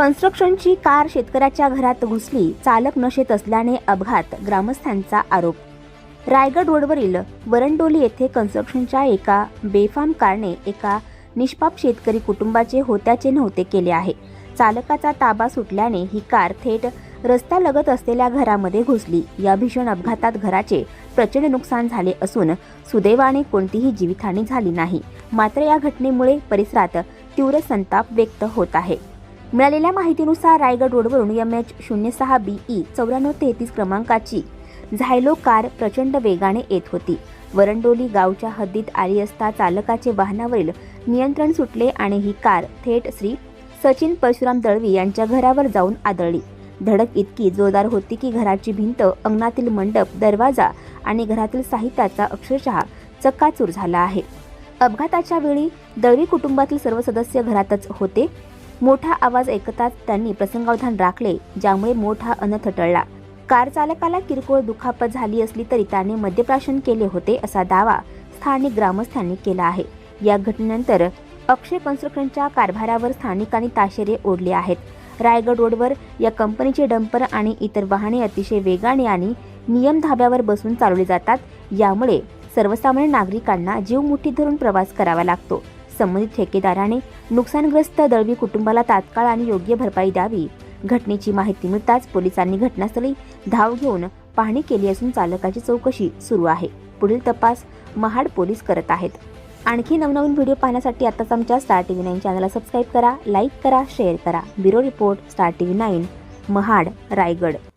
कन्स्ट्रक्शनची car शेतकऱ्याच्या घरात घुसली चालक नशेत असल्याने अपघात ग्रामस्थांचा आरोप. रायगड रोडवरील वरंडोली येथे कन्स्ट्रक्शनच्या एका बेफाम कारने एका निष्पाप शेतकरी कुटुंबाचे होत्याचे नव्हते केले आहे. चालकाचा ताबा सुटल्याने ही कार थेट रस्त्यालगत असलेल्या घरामध्ये घुसली. या भीषण अपघातात घराचे प्रचंड नुकसान झाले असून सुदैवाने कोणतीही जीवितहानी झाली नाही. मात्र या घटनेमुळे परिसरात तीव्र संताप व्यक्त होत आहे. मिळालेल्या माहितीनुसार रायगड रोडवरून एम एच शून्य सहा बी ई चौऱ्याण्णव तेहतीस क्रमांकाची झायलो कार प्रचंड वेगाने येत होती. वरंडोली गावच्या हद्दीत आली असता चालकाचे वाहनावरील नियंत्रण सुटले आणि ही कार थेट श्री सचिन परशुराम दळवी यांच्या घरावर जाऊन आदळली. धडक इतकी जोरदार होती की घराची भिंत अंगणातील मंडप दरवाजा आणि घरातील साहित्याचा अक्षरशः चक्काचूर झाला आहे. अपघाताच्या वेळी दळवी कुटुंबातील सर्व सदस्य घरातच होते. मोठा आवाज ऐकताच त्यांनी प्रसंगावधान राखले ज्यामुळे मोठा अनर्थ टळला कार चालकाला किरकोळ दुखापत झाली असली तरी त्याने मद्यप्राशन केले होते असा दावा स्थानिक ग्रामस्थांनी केला आहे. या घटनेनंतर अक्षय कन्स्ट्रक्शनच्या कारभारावर स्थानिकांनी ताशेरे ओढले आहेत. रायगड रोडवर या कंपनीचे डंपर आणि इतर वाहने अतिशय वेगाने आणि नियम धाब्यावर बसून चालवली जातात यामुळे सर्वसामान्य नागरिकांना जीव मुठीत धरून प्रवास करावा लागतो. संबंधित ठेकेदाराने नुकसानग्रस्त दळवी कुटुंबाला तात्काळ आणि योग्य भरपाई द्यावी. घटनेची माहिती मिळताच पोलिसांनी घटनास्थळी धाव घेऊन पाहणी केली असून चालकाची चौकशी सुरू आहे. पुढील तपास महाड पोलीस करत आहेत. आणखी नवनवीन व्हिडिओ पाहण्यासाठी आताच आमच्या स्टार टी व्ही नाईन चॅनलला सबस्क्राईब करा लाईक करा शेअर करा. Bureau report Star T V nine Mahad Raigad.